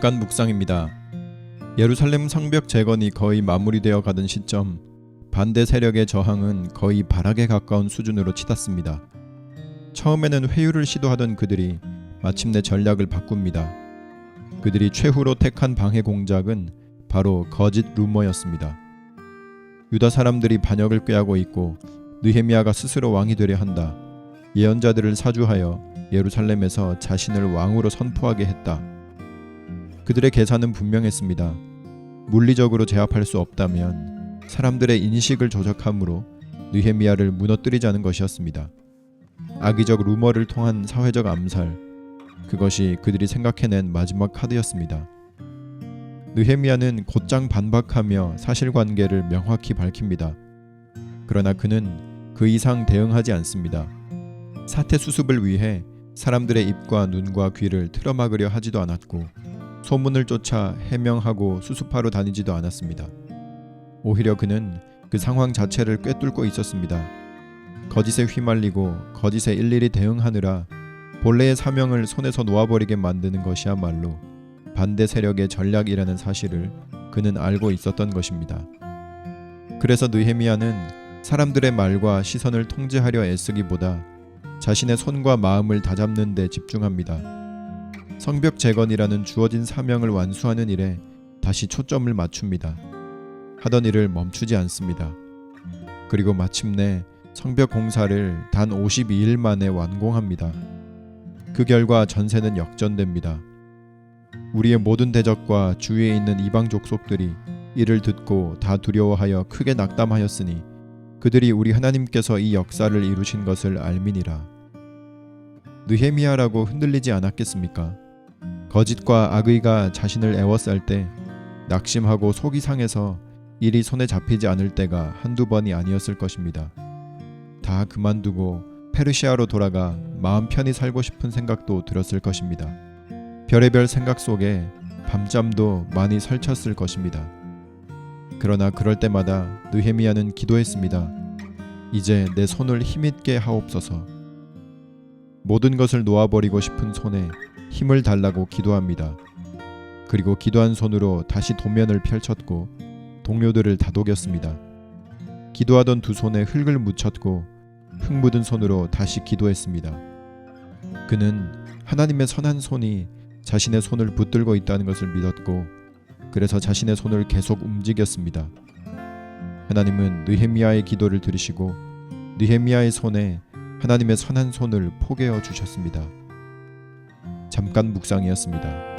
잠깐 묵상입니다. 예루살렘 성벽 재건이 거의 마무리되어 가던 시점 반대 세력의 저항은 거의 발악에 가까운 수준으로 치닫습니다. 처음에는 회유를 시도하던 그들이 마침내 전략을 바꿉니다. 그들이 최후로 택한 방해 공작은 바로 거짓 루머였습니다. 유다 사람들이 반역을 꾀하고 있고 느헤미야가 스스로 왕이 되려 한다. 예언자들을 사주하여 예루살렘에서 자신을 왕으로 선포하게 했다. 그들의 계산은 분명했습니다. 물리적으로 제압할 수 없다면 사람들의 인식을 조작함으로 느헤미야를 무너뜨리자는 것이었습니다. 악의적 루머를 통한 사회적 암살, 그것이 그들이 생각해낸 마지막 카드였습니다. 느헤미야는 곧장 반박하며 사실관계를 명확히 밝힙니다. 그러나 그는 그 이상 대응하지 않습니다. 사태 수습을 위해 사람들의 입과 눈과 귀를 틀어막으려 하지도 않았고 소문을 쫓아 해명하고 수습하러 다니지도 않았습니다. 오히려 그는 그 상황 자체를 꿰뚫고 있었습니다. 거짓에 휘말리고 거짓에 일일이 대응하느라 본래의 사명을 손에서 놓아버리게 만드는 것이야말로 반대 세력의 전략이라는 사실을 그는 알고 있었던 것입니다. 그래서 느헤미야는 사람들의 말과 시선을 통제하려 애쓰기보다 자신의 손과 마음을 다잡는 데 집중합니다. 성벽 재건이라는 주어진 사명을 완수하는 일에 다시 초점을 맞춥니다. 하던 일을 멈추지 않습니다. 그리고 마침내 성벽 공사를 단 52일 만에 완공합니다. 그 결과 전세는 역전됩니다. 우리의 모든 대적과 주위에 있는 이방 족속들이 이를 듣고 다 두려워하여 크게 낙담하였으니 그들이 우리 하나님께서 이 역사를 이루신 것을 알미니라. 느헤미야라고 흔들리지 않았겠습니까? 거짓과 악의가 자신을 애워쌀 때 낙심하고 속이 상해서 일이 손에 잡히지 않을 때가 한두 번이 아니었을 것입니다. 다 그만두고 페르시아로 돌아가 마음 편히 살고 싶은 생각도 들었을 것입니다. 별의별 생각 속에 밤잠도 많이 설쳤을 것입니다. 그러나 그럴 때마다 느헤미야는 기도했습니다. 이제 내 손을 힘있게 하옵소서. 모든 것을 놓아버리고 싶은 손에 힘을 달라고 기도합니다. 그리고 기도한 손으로 다시 도면을 펼쳤고 동료들을 다독였습니다. 기도하던 두 손에 흙을 묻혔고 흙 묻은 손으로 다시 기도했습니다. 그는 하나님의 선한 손이 자신의 손을 붙들고 있다는 것을 믿었고 그래서 자신의 손을 계속 움직였습니다. 하나님은 느헤미야의 기도를 들으시고 느헤미야의 손에 하나님의 선한 손을 포개어 주셨습니다. 잠깐 묵상이었습니다.